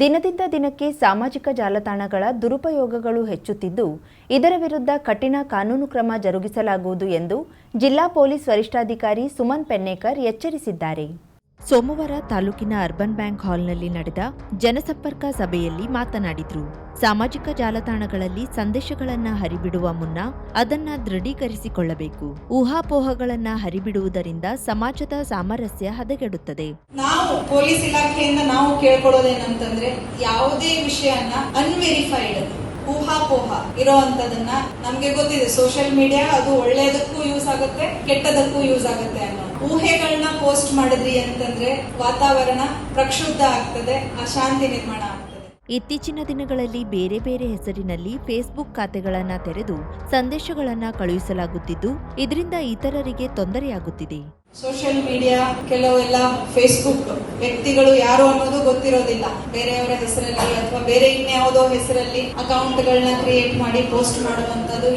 ದಿನದಿಂದ ದಿನಕ್ಕೆ ಸಾಮಾಜಿಕ ಜಾಲತಾಣಗಳ ದುರುಪಯೋಗಗಳು ಹೆಚ್ಚುತ್ತಿದ್ದು, ಇದರ ವಿರುದ್ಧ ಕಠಿಣ ಕಾನೂನು ಕ್ರಮ ಜರುಗಿಸಲಾಗುವುದು ಎಂದು ಜಿಲ್ಲಾ ಪೊಲೀಸ್ ವರಿಷ್ಠಾಧಿಕಾರಿ ಸುಮನ್ ಪೆನ್ನೇಕರ್ ಎಚ್ಚರಿಸಿದ್ದಾರೆ. ಸೋಮವಾರ ತಾಲೂಕಿನ ಅರ್ಬನ್ ಬ್ಯಾಂಕ್ ಹಾಲ್ನಲ್ಲಿ ನಡೆದ ಜನಸಂಪರ್ಕ ಸಭೆಯಲ್ಲಿ ಮಾತನಾಡಿದರು. ಸಾಮಾಜಿಕ ಜಾಲತಾಣಗಳಲ್ಲಿ ಸಂದೇಶಗಳನ್ನ ಹರಿಬಿಡುವ ಮುನ್ನ ಅದನ್ನ ದೃಢೀಕರಿಸಿಕೊಳ್ಳಬೇಕು. ಊಹಾಪೋಹಗಳನ್ನ ಹರಿಬಿಡುವುದರಿಂದ ಸಮಾಜದ ಸಾಮರಸ್ಯ ಹದಗೆಡುತ್ತದೆ. ನಾವು ಪೊಲೀಸ್ ಇಲಾಖೆಯಿಂದ ನಾವು ಕೇಳ್ಕೊಳ್ಳೋದೇನಂತಂದ್ರೆ ಯಾವುದೇ ವಿಷಯನ ಅನ್ವೆರಿಫೈಡ್ ಊಹಾಪೋಹ ಇರೋವಂಥದನ್ನ ನಮ್ಗೆ ಗೊತ್ತಿದೆ. ಸೋಷಿಯಲ್ ಮೀಡಿಯಾ ಅದು ಒಳ್ಳೆಯದಕ್ಕೂ ಯೂಸ್ ಆಗುತ್ತೆ, ಕೆಟ್ಟದಕ್ಕೂ ಯೂಸ್ ಆಗುತ್ತೆ ಅನ್ನೋ ಊಹೆಗಳನ್ನ ಪೋಸ್ಟ್ ಮಾಡಿದ್ರಿ ಅಂತಂದ್ರೆ ವಾತಾವರಣ ಪ್ರಕ್ಷುಬ್ಧ ಆಗ್ತದೆ ಅಶಾಂತಿ ನಿರ್ಮಾಣ ಇತ್ತೀಚಿನ ದಿನಗಳಲ್ಲಿ ಬೇರೆ ಬೇರೆ ಹೆಸರಿನಲ್ಲಿ ಫೇಸ್ಬುಕ್ ಖಾತೆಗಳನ್ನು ತೆರೆದು ಸಂದೇಶಗಳನ್ನು ಕಳುಹಿಸಲಾಗುತ್ತಿದ್ದು ಇದರಿಂದ ಇತರರಿಗೆ ತೊಂದರೆಯಾಗುತ್ತಿದೆ. ಸೋಷಿಯಲ್ ಮೀಡಿಯಾ ಕೆಲವೆಲ್ಲ ಫೇಸ್ಬುಕ್ ವ್ಯಕ್ತಿಗಳು ಯಾರು ಅನ್ನೋದು ಗೊತ್ತಿರೋದಿಲ್ಲ. ಬೇರೆಯವರ ಹೆಸರಲ್ಲಿ ಅಥವಾ ಬೇರೆ ಇನ್ಯಾವುದೋ ಹೆಸರಲ್ಲಿ ಅಕೌಂಟ್ಗಳನ್ನ ಕ್ರಿಯೇಟ್ ಮಾಡಿ ಪೋಸ್ಟ್ ಮಾಡುವಂತದ್ದು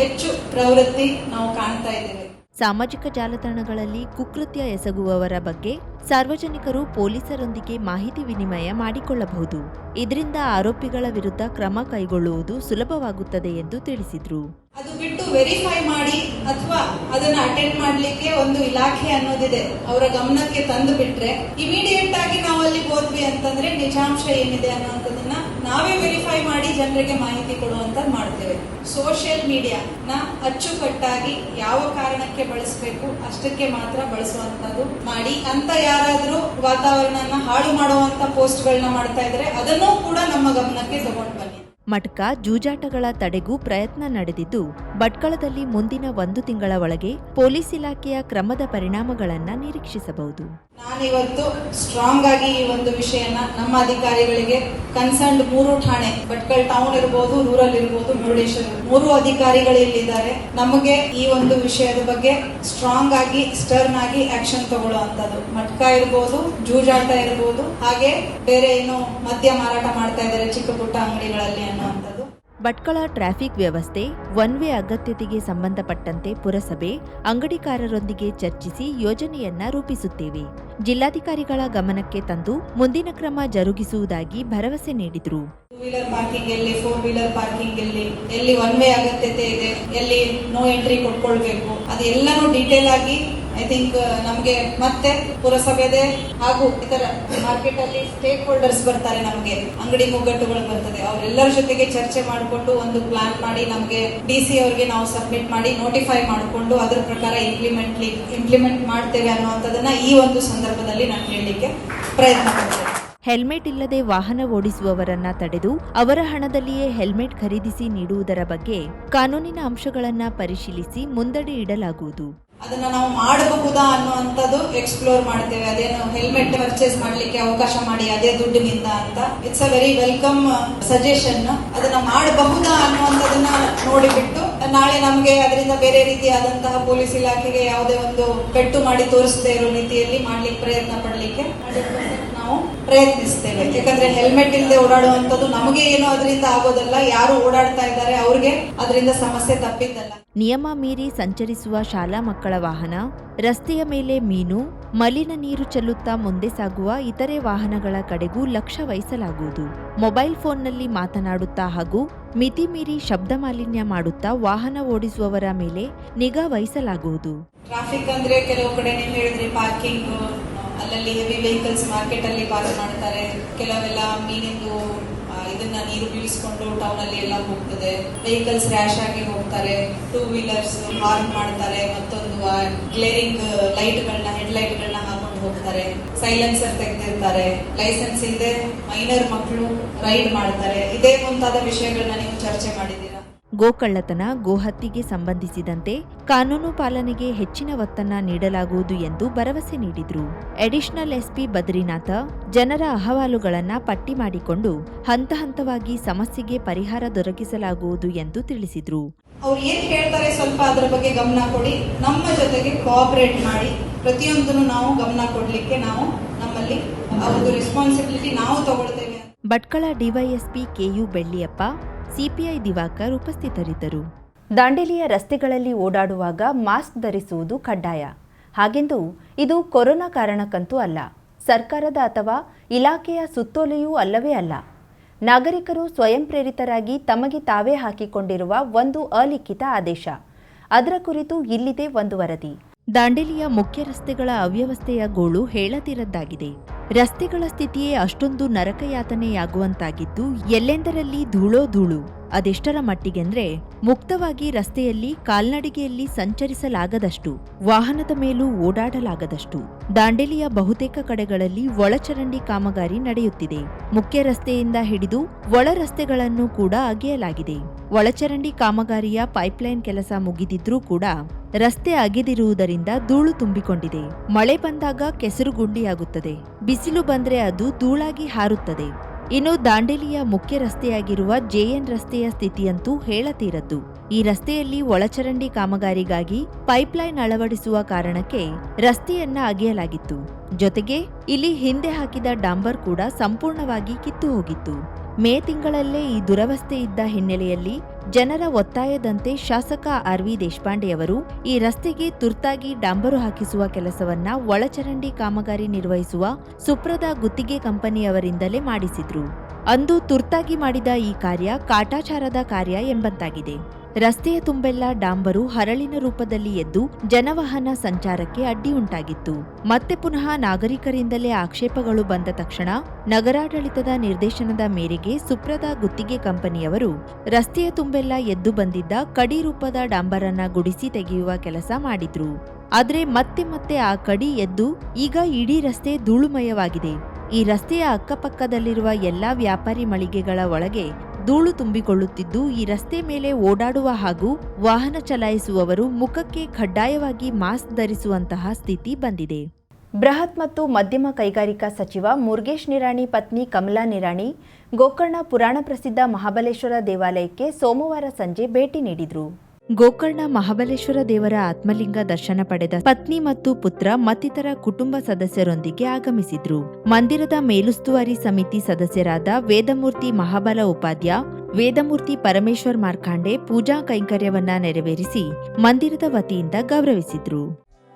ಹೆಚ್ಚು ಪ್ರವೃತ್ತಿ ನಾವು ಕಾಣ್ತಾ ಇದ್ದೇವೆ. ಸಾಮಾಜಿಕ ಜಾಲತಾಣಗಳಲ್ಲಿ ಕುಕೃತ್ಯ ಎಸಗುವವರ ಬಗ್ಗೆ ಸಾರ್ವಜನಿಕರು ಪೊಲೀಸರೊಂದಿಗೆ ಮಾಹಿತಿ ವಿನಿಮಯ ಮಾಡಿಕೊಳ್ಳಬಹುದು. ಇದರಿಂದ ಆರೋಪಿಗಳ ವಿರುದ್ಧ ಕ್ರಮ ಕೈಗೊಳ್ಳುವುದು ಸುಲಭವಾಗುತ್ತದೆ ಎಂದು ತಿಳಿಸಿದ್ರು. ಅದು ಬಿಟ್ಟು ವೆರಿಫೈ ಮಾಡಿ ಅಥವಾ ಅದನ್ನ ಅಟೆಂಡ್ ಮಾಡ್ಲಿಕ್ಕೆ ಒಂದು ಇಲಾಖೆ ಅನ್ನೋದಿದೆ. ಅವರ ಗಮನಕ್ಕೆ ತಂದು ಬಿಟ್ರೆ ಇಮಿಡಿಯೇಟ್ ಆಗಿ ನಾವು ಅಲ್ಲಿ ಹೋದ್ವಿ ಅಂತಂದ್ರೆ ನಿಜಾಂಶ ಏನಿದೆ ಅನ್ನೋದನ್ನ ನಾವೇ ವೆರಿಫೈ ಮಾಡಿ ಜನರಿಗೆ ಮಾಹಿತಿ ಕೊಡುವಂತ ಮಾಡ್ತೇವೆ. ಸೋಷಿಯಲ್ ಮೀಡಿಯಾ ನ ಅಚ್ಚುಕಟ್ಟಾಗಿ ಯಾವ ಕಾರಣಕ್ಕೆ ಬಳಸಬೇಕು ಅಷ್ಟಕ್ಕೆ ಮಾತ್ರ ಬಳಸುವಂತದ್ದು ಮಾಡಿ. ಅಂತ ಯಾರಾದ್ರೂ ವಾತಾವರಣನ ಹಾಳು ಮಾಡುವಂತ ಪೋಸ್ಟ್ಗಳನ್ನ ಮಾಡ್ತಾ ಇದ್ರೆ ಅದನ್ನೂ ಕೂಡ ನಮ್ಮ ಗಮನಕ್ಕೆ ತಗೊಂಡು ಬನ್ನಿ. ಮಟ್ಕ ಜೂಜಾಟಗಳ ತಡೆಗೂ ಪ್ರಯತ್ನ ನಡೆದಿದ್ದು, ಭಟ್ಕಳದಲ್ಲಿ ಮುಂದಿನ ಒಂದು ತಿಂಗಳ ಒಳಗೆ ಪೊಲೀಸ್ ಇಲಾಖೆಯ ಕ್ರಮದ ಪರಿಣಾಮಗಳನ್ನ ನಿರೀಕ್ಷಿಸಬಹುದು. ನಾನಿವತ್ತು ಸ್ಟ್ರಾಂಗ್ ಆಗಿ ಈ ಒಂದು ವಿಷಯನ ನಮ್ಮ ಅಧಿಕಾರಿಗಳಿಗೆ ಕನ್ಸರ್ನ್ ಮೂರು ಠಾಣೆ, ಭಟ್ಕಳ ಟೌನ್ ಇರಬಹುದು ರೂರಲ್ ಇರಬಹುದು ಮುರುಡೇಶ್ವರ ಮೂರು ಅಧಿಕಾರಿಗಳು ಇಲ್ಲಿದ್ದಾರೆ. ನಮಗೆ ಈ ಒಂದು ವಿಷಯದ ಬಗ್ಗೆ ಸ್ಟ್ರಾಂಗ್ ಆಗಿ ಸ್ಟರ್ನ್ ಆಗಿ ಆಕ್ಷನ್ ತಗೊಳ್ಳುವಂತದ್ದು ಮಟ್ಕ ಇರಬಹುದು ಜೂಜಾಟ ಇರಬಹುದು ಹಾಗೆ ಬೇರೆ ಏನು ಮದ್ಯ ಮಾರಾಟ ಮಾಡ್ತಾ ಇದ್ದಾರೆ ಚಿಕ್ಕ ಪುಟ್ಟ ಅಂಗಡಿಗಳಲ್ಲಿ ಅನ್ನುವಂಥದ್ದು ಭಟ್ಕಳ ಟ್ರಾಫಿಕ್ ವ್ಯವಸ್ಥೆ ಒನ್ ವೇ ಅಗತ್ಯತೆಗೆ ಸಂಬಂಧಪಟ್ಟಂತೆ ಪುರಸಭೆ ಅಂಗಡಿಕಾರರೊಂದಿಗೆ ಚರ್ಚಿಸಿ ಯೋಜನೆಯನ್ನ ರೂಪಿಸುತ್ತೇವೆ. ಜಿಲ್ಲಾಧಿಕಾರಿಗಳ ಗಮನಕ್ಕೆ ತಂದು ಮುಂದಿನ ಕ್ರಮ ಜರುಗಿಸುವುದಾಗಿ ಭರವಸೆ ನೀಡಿದ್ರು. ಟೂ ವೀಲರ್ ಪಾರ್ಕಿಂಗ್ ಎಲ್ಲಿ ಫೋರ್ ವೀಲರ್ ಪಾರ್ಕಿಂಗ್ ಎಲ್ಲಿ ಎಲ್ಲಿ ಒನ್ ವೇ ಅಗತ್ಯತೆ ಇದೆ ಎಲ್ಲಿ ನೋ ಎಂಟ್ರಿ ಕೊಟ್ಕೊಳ್ಬೇಕು ಅದೆಲ್ಲಾನು ಡೀಟೇಲ್ ಆಗಿ ಐ ಥಿಂಕ್ ನಮಗೆ ಮತ್ತೆ ಪುರಸಭೆದೆ ಹಾಗೂ ಇತರ ಮಾರ್ಕೆಟ್ ಅಲ್ಲಿ ಸ್ಟೇಕ್ ಹೋಲ್ಡರ್ಸ್ ಬರ್ತಾರೆ ನಮಗೆ. ಅಂಗಡಿ ಮುಗ್ಗಟ್ಟುಗಳು ಬರ್ತದೆ. ಅವರೆಲ್ಲರ ಜೊತೆಗೆ ಚರ್ಚೆ ಮಾಡಿಕೊಂಡು ಒಂದು ಪ್ಲಾನ್ ಮಾಡಿ ನಮಗೆ ಡಿ ಸಿ ಅವರಿಗೆ ನಾವು ಸಬ್ಮಿಟ್ ಮಾಡಿ ನೋಟಿಫೈ ಮಾಡಿಕೊಂಡು ಅದರ ಪ್ರಕಾರ ಇಂಪ್ಲಿಮೆಂಟ್ ಇಂಪ್ಲಿಮೆಂಟ್ ಮಾಡ್ತೇವೆ ಅನ್ನುವಂಥದ್ದನ್ನ ಈ ಒಂದು ಸಂದರ್ಭದಲ್ಲಿ ನಾನು ಹೇಳಲಿಕ್ಕೆ ಪ್ರಯತ್ನ ಪಡ್ತೇನೆ. ಹೆಲ್ಮೆಟ್ ಇಲ್ಲದೆ ವಾಹನ ಓಡಿಸುವವರನ್ನ ತಡೆದು ಅವರ ಹಣದಲ್ಲಿಯೇ ಹೆಲ್ಮೆಟ್ ಖರೀದಿಸಿ ನೀಡುವುದರ ಬಗ್ಗೆ ಕಾನೂನಿನ ಅಂಶಗಳನ್ನ ಪರಿಶೀಲಿಸಿ ಮುಂದಡಿ ಇಡಲಾಗುವುದು. ಅದನ್ನ ನಾವು ಮಾಡಬಹುದಾ ಅನ್ನುವಂಥದ್ದು ಎಕ್ಸ್ಪ್ಲೋರ್ ಮಾಡ್ತೇವೆ. ಅದೇನು ಹೆಲ್ಮೆಟ್ ಪರ್ಚೇಸ್ ಮಾಡ್ಲಿಕ್ಕೆ ಅವಕಾಶ ಮಾಡಿ, ಅದೇ ದುಡ್ಡಿನಿಂದ ಅಂತ. It's a very welcome suggestion ಅದನ್ನ ಮಾಡಬಹುದಾ ಅನ್ನುವಂಥದ್ದನ್ನ ನೋಡಿಬಿಟ್ಟು, ನಾಳೆ ನಮಗೆ ಅದರಿಂದ ಬೇರೆ ರೀತಿಯಾದಂತಹ ಪೊಲೀಸ್ ಇಲಾಖೆಗೆ ಯಾವುದೇ ಒಂದು ಪೆಟ್ಟು ಮಾಡಿ ತೋರಿಸದೇ ಇರೋ ರೀತಿಯಲ್ಲಿ ಮಾಡ್ಲಿಕ್ಕೆ ಪ್ರಯತ್ನ ಪಡಲಿಕ್ಕೆ. 100% ನಾವು ಪ್ರಯತ್ನಿಸ್ತೇವೆ ಯಾಕಂದ್ರೆ ಹೆಲ್ಮೆಟ್ ಇಲ್ಲದೆ ಓಡಾಡುವಂಥದ್ದು ನಮಗೆ ಏನು ಅದರಿಂದ ಆಗೋದಲ್ಲ ಯಾರು ಓಡಾಡ್ತಾ ಇದ್ದಾರೆ ಅವ್ರಿಗೆ ಅದರಿಂದ ಸಮಸ್ಯೆ ತಪ್ಪಿದ್ದಲ್ಲ. ನಿಯಮ ಮೀರಿ ಸಂಚರಿಸುವ ಶಾಲಾ ಮಕ್ಕಳ ವಾಹನ ರಸ್ತೆಯ ಮೇಲೆ ಮೀನು ಮಲಿನ ನೀರು ಚೆಲ್ಲುತ್ತಾ ಮುಂದೆ ಸಾಗುವ ಇತರೆ ವಾಹನಗಳ ಕಡೆಗೂ ಲಕ್ಷ್ಯ ವಹಿಸಲಾಗುವುದು. ಮೊಬೈಲ್ ಫೋನ್ನಲ್ಲಿ ಮಾತನಾಡುತ್ತಾ ಹಾಗೂ ಮಿತಿ ಮೀರಿ ಶಬ್ದ ಮಾಲಿನ್ಯ ಮಾಡುತ್ತಾ ವಾಹನ ಓಡಿಸುವವರ ಮೇಲೆ ನಿಗಾ ವಹಿಸಲಾಗುವುದು. ಟ್ರಾಫಿಕ್ ಅಂದ್ರೆ ಕೆಲವು ಕಡೆ ನೀವು ಹೇಳಿದ್ರಿ ಪಾರ್ಕಿಂಗ್ ಅಲ್ಲಲ್ಲಿ ಹೆವಿ ವೆಹಿಕಲ್ಸ್ ಮಾರ್ಕೆಟ್ ಅಲ್ಲಿ ಪಾರ್ಕ್ ಮಾಡ್ತಾರೆ. ಕೆಲವೆಲ್ಲ ಮೀನಿಂದು ಇದನ್ನ ನೀರು ಬೀಳಿಸ್ಕೊಂಡು ಟೌನ್ ಅಲ್ಲಿ ಎಲ್ಲ ಹೋಗ್ತದೆ. ವೆಹಿಕಲ್ಸ್ ರ್ಯಾಶ್ ಆಗಿ ಹೋಗ್ತಾರೆ. ಟೂ ವೀಲರ್ಸ್ ಹಾರ್ನ್ ಮಾಡ್ತಾರೆ. ಮತ್ತೊಂದು ಗ್ಲೇರಿಂಗ್ ಲೈಟ್ ಗಳನ್ನ ಹೆಡ್ ಲೈಟ್ ಗಳನ್ನ ಹಾಕೊಂಡು ಹೋಗ್ತಾರೆ. ಸೈಲೆನ್ಸರ್ ತೆಗೆದಿರ್ತಾರೆ. ಲೈಸೆನ್ಸ್ ಇಲ್ಲದೆ ಮೈನರ್ ಮಕ್ಕಳು ರೈಡ್ ಮಾಡ್ತಾರೆ. ಇದೇ ಮುಂತಾದ ವಿಷಯಗಳನ್ನ ನೀವು ಚರ್ಚೆ ಮಾಡಿದ್ದೀರಾ. ಗೋಕಳ್ಳತನ ಗೋಹತ್ಯೆಗೆ ಸಂಬಂಧಿಸಿದಂತೆ ಕಾನೂನು ಪಾಲನೆಗೆ ಹೆಚ್ಚಿನ ಒತ್ತನ್ನ ನೀಡಲಾಗುವುದು ಎಂದು ಭರವಸೆ ನೀಡಿದರು. ಅಡಿಷನಲ್ ಎಸ್ಪಿ ಬದ್ರಿನಾಥ ಜನರ ಅಹವಾಲುಗಳನ್ನ ಪಟ್ಟಿ ಮಾಡಿಕೊಂಡು ಹಂತ ಹಂತವಾಗಿ ಸಮಸ್ಯೆಗೆ ಪರಿಹಾರ ದೊರಕಿಸಲಾಗುವುದು ಎಂದು ತಿಳಿಸಿದ್ರು. ಅವ್ರು ಏನ್ ಹೇಳ್ತಾರೆ ಸ್ವಲ್ಪ ಅದರ ಬಗ್ಗೆ ಗಮನ ಕೊಡಿ. ನಮ್ಮ ಜೊತೆಗೆ ಕೋಆಪರೇಟ್ ಮಾಡಿ. ಪ್ರತಿಯೊಂದನ್ನು ನಾವು ಗಮನ ಕೊಡ್ಲಿಕ್ಕೆ ನಾವು ನಮ್ಮಲ್ಲಿ ರೆಸ್ಪಾನ್ಸಿಬಿಲಿಟಿ ನಾವು ತಗೊಳ್ತೇವೆ Bhatkal DYSP K U Belliappa CPI Diwakar ಉಪಸ್ಥಿತರಿದ್ದರು. ದಾಂಡೇಲಿಯ ರಸ್ತೆಗಳಲ್ಲಿ ಓಡಾಡುವಾಗ ಮಾಸ್ಕ್ ಧರಿಸುವುದು ಕಡ್ಡಾಯ. ಹಾಗೆಂದು ಇದು ಕೊರೋನಾ ಕಾರಣಕ್ಕಂತೂ ಅಲ್ಲ, ಸರ್ಕಾರದ ಅಥವಾ ಇಲಾಖೆಯ ಸುತ್ತೋಲೆಯೂ ಅಲ್ಲವೇ ಅಲ್ಲ. ನಾಗರಿಕರು ಸ್ವಯಂ ಪ್ರೇರಿತರಾಗಿ ತಮಗೆ ತಾವೇ ಹಾಕಿಕೊಂಡಿರುವ ಒಂದು ಅಲಿಖಿತ ಆದೇಶ. ಅದರ ಕುರಿತು ಇಲ್ಲಿದೆ ಒಂದು ವರದಿ. ದಾಂಡೇಲಿಯ ಮುಖ್ಯ ರಸ್ತೆಗಳ ಅವ್ಯವಸ್ಥೆಯ ಗೋಳು ಹೇಳದಿರದ್ದಾಗಿದೆ. ರಸ್ತೆಗಳ ಸ್ಥಿತಿಯೇ ಅಷ್ಟೊಂದು ನರಕಯಾತನೆಯಾಗುವಂತಾಗಿದ್ದು, ಎಲ್ಲೆಂದರಲ್ಲಿ ಧೂಳೋ ಧೂಳು. ಅದೆಷ್ಟರ ಮಟ್ಟಿಗೆಂದ್ರೆ, ಮುಕ್ತವಾಗಿ ರಸ್ತೆಯಲ್ಲಿ ಕಾಲ್ನಡಿಗೆಯಲ್ಲಿ ಸಂಚರಿಸಲಾಗದಷ್ಟು, ವಾಹನದ ಮೇಲೂ ಓಡಾಡಲಾಗದಷ್ಟು. ದಾಂಡೇಲಿಯ ಬಹುತೇಕ ಕಡೆಗಳಲ್ಲಿ ಒಳಚರಂಡಿ ಕಾಮಗಾರಿ ನಡೆಯುತ್ತಿದೆ. ಮುಖ್ಯ ರಸ್ತೆಯಿಂದ ಹಿಡಿದು ಒಳ ರಸ್ತೆಗಳನ್ನು ಕೂಡ ಅಗೆಯಲಾಗಿದೆ. ಒಳಚರಂಡಿ ಕಾಮಗಾರಿಯ ಪೈಪ್ಲೈನ್ ಕೆಲಸ ಮುಗಿದಿದ್ರೂ ಕೂಡ ರಸ್ತೆ ಅಗೆದಿರುವುದರಿಂದ ಧೂಳು ತುಂಬಿಕೊಂಡಿದೆ. ಮಳೆ ಬಂದಾಗ ಕೆಸರು ಗುಂಡಿಯಾಗುತ್ತದೆ ಬಿಸಿಲು ಬಂದ್ರೆ ಅದು ಧೂಳಾಗಿ ಹಾರುತ್ತದೆ. ಇನ್ನು ದಾಂಡೇಲಿಯ ಮುಖ್ಯ ರಸ್ತೆಯಾಗಿರುವ ಜೆಎನ್ ರಸ್ತೆಯ ಸ್ಥಿತಿಯಂತೂ ಹೇಳತೀರದ್ದು. ಈ ರಸ್ತೆಯಲ್ಲಿ ಒಳಚರಂಡಿ ಕಾಮಗಾರಿಗಾಗಿ ಪೈಪ್ಲೈನ್ ಅಳವಡಿಸುವ ಕಾರಣಕ್ಕೆ ರಸ್ತೆಯನ್ನ ಅಗೆಯಲಾಗಿತ್ತು. ಜೊತೆಗೆ ಇಲ್ಲಿ ಹಿಂದೆ ಹಾಕಿದ ಡಾಂಬರ್ ಕೂಡ ಸಂಪೂರ್ಣವಾಗಿ ಕಿತ್ತು ಹೋಗಿತ್ತು ಮೇ ತಿಂಗಳಲ್ಲೇ ಈ ದುರವಸ್ಥೆ ಇದ್ದ ಹಿನ್ನೆಲೆಯಲ್ಲಿ ಜನರ ಒತ್ತಾಯದಂತೆ ಶಾಸಕ ಆರ್ ವಿ ದೇಶಪಾಂಡೆಯವರು ಈ ರಸ್ತೆಗೆ ತುರ್ತಾಗಿ ಡಾಂಬರು ಹಾಕಿಸುವ ಕೆಲಸವನ್ನ ಒಳಚರಂಡಿ ಕಾಮಗಾರಿ ನಿರ್ವಹಿಸುವ ಸುಪ್ರದ ಗುತ್ತಿಗೆ ಕಂಪನಿಯವರಿಂದಲೇ ಮಾಡಿಸಿದ್ರು. ಅಂದು ತುರ್ತಾಗಿ ಮಾಡಿದ ಈ ಕಾರ್ಯ ಕಾಟಾಚಾರದ ಕಾರ್ಯ ಎಂಬಂತಾಗಿದೆ. ರಸ್ತೆಯ ತುಂಬೆಲ್ಲ ಡಾಂಬರು ಹರಳಿನ ರೂಪದಲ್ಲಿ ಎದ್ದು ಜನವಾಹನ ಸಂಚಾರಕ್ಕೆ ಅಡ್ಡಿಯುಂಟಾಗಿತ್ತು. ಮತ್ತೆ ಪುನಃ ನಾಗರಿಕರಿಂದಲೇ ಆಕ್ಷೇಪಗಳು ಬಂದ ತಕ್ಷಣ ನಗರಾಡಳಿತದ ನಿರ್ದೇಶನದ ಮೇರೆಗೆ ಸುಪ್ರದ ಗುತ್ತಿಗೆ ಕಂಪನಿಯವರು ರಸ್ತೆಯ ತುಂಬೆಲ್ಲ ಎದ್ದು ಬಂದಿದ್ದ ಕಡಿ ರೂಪದ ಡಾಂಬರನ್ನ ಗುಡಿಸಿ ತೆಗೆಯುವ ಕೆಲಸ ಮಾಡಿದ್ರು. ಆದ್ರೆ ಮತ್ತೆ ಮತ್ತೆ ಆ ಕಡಿ ಎದ್ದು ಈಗ ಇಡೀ ರಸ್ತೆ ಧೂಳುಮಯವಾಗಿದೆ. ಈ ರಸ್ತೆಯ ಅಕ್ಕಪಕ್ಕದಲ್ಲಿರುವ ಎಲ್ಲಾ ವ್ಯಾಪಾರಿ ಮಳಿಗೆಗಳ ಒಳಗೆ ಧೂಳು ತುಂಬಿಕೊಳ್ಳುತ್ತಿದ್ದು ಈ ರಸ್ತೆ ಮೇಲೆ ಓಡಾಡುವ ಹಾಗೂ ವಾಹನ ಚಲಾಯಿಸುವವರು ಮುಖಕ್ಕೆ ಕಡ್ಡಾಯವಾಗಿ ಮಾಸ್ಕ್ ಧರಿಸುವಂತಹ ಸ್ಥಿತಿ ಬಂದಿದೆ. ಬೃಹತ್ ಮತ್ತು ಮಧ್ಯಮ ಕೈಗಾರಿಕಾ ಸಚಿವ ಮುರುಗೇಶ್ ನಿರಾಣಿ, ಪತ್ನಿ ಕಮಲಾ ನಿರಾಣಿ, ಗೋಕರ್ಣ ಪುರಾಣ ಪ್ರಸಿದ್ಧ ಮಹಾಬಲೇಶ್ವರ ದೇವಾಲಯಕ್ಕೆ ಸೋಮವಾರ ಸಂಜೆ ಭೇಟಿ ನೀಡಿದರು. ಗೋಕರ್ಣ ಮಹಾಬಲೇಶ್ವರ ದೇವರ ಆತ್ಮಲಿಂಗ ದರ್ಶನ ಪಡೆದ ಪತ್ನಿ ಮತ್ತು ಪುತ್ರ ಮತ್ತಿತರ ಕುಟುಂಬ ಸದಸ್ಯರೊಂದಿಗೆ ಆಗಮಿಸಿದ್ರು. ಮಂದಿರದ ಮೇಲುಸ್ತುವಾರಿ ಸಮಿತಿ ಸದಸ್ಯರಾದ ವೇದಮೂರ್ತಿ ಮಹಾಬಲ ಉಪಾಧ್ಯ, ವೇದಮೂರ್ತಿ ಪರಮೇಶ್ವರ್ ಮಾರ್ಕಾಂಡೆ ಪೂಜಾ ಕೈಂಕರ್ಯವನ್ನ ನೆರವೇರಿಸಿ ಮಂದಿರದ ವತಿಯಿಂದ ಗೌರವಿಸಿದ್ರು.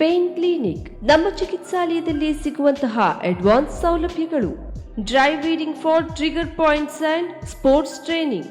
ಪೇನ್ ಕ್ಲಿನಿಕ್ ನಮ್ಮ ಚಿಕಿತ್ಸಾಲಯದಲ್ಲಿ ಸಿಗುವಂತಹ ಅಡ್ವಾನ್ಸ್ ಸೌಲಭ್ಯಗಳು. Dry reading for trigger points and sports training.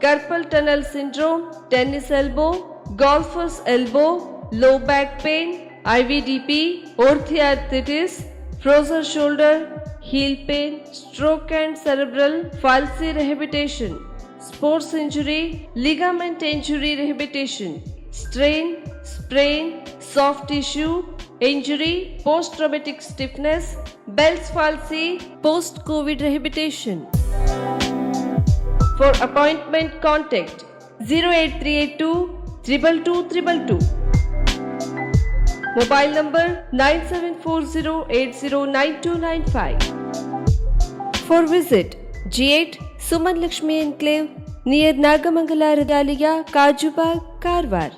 carpal tunnel syndrome, tennis elbow, golfer's elbow, low back pain, IVDP, orthoarthritis, frozen shoulder, heel pain, stroke and cerebral palsy rehabilitation sports injury, ligament injury rehabilitation, strain, sprain, soft tissue, injury, post traumatic stiffness, Bell's palsy, post COVID rehabilitation. For appointment, contact 08382 222 Mobile number 9740809295. For visit G8 Suman Lakshmi Enclave near Nagamangala Radaliya, Kajubag, Karwar.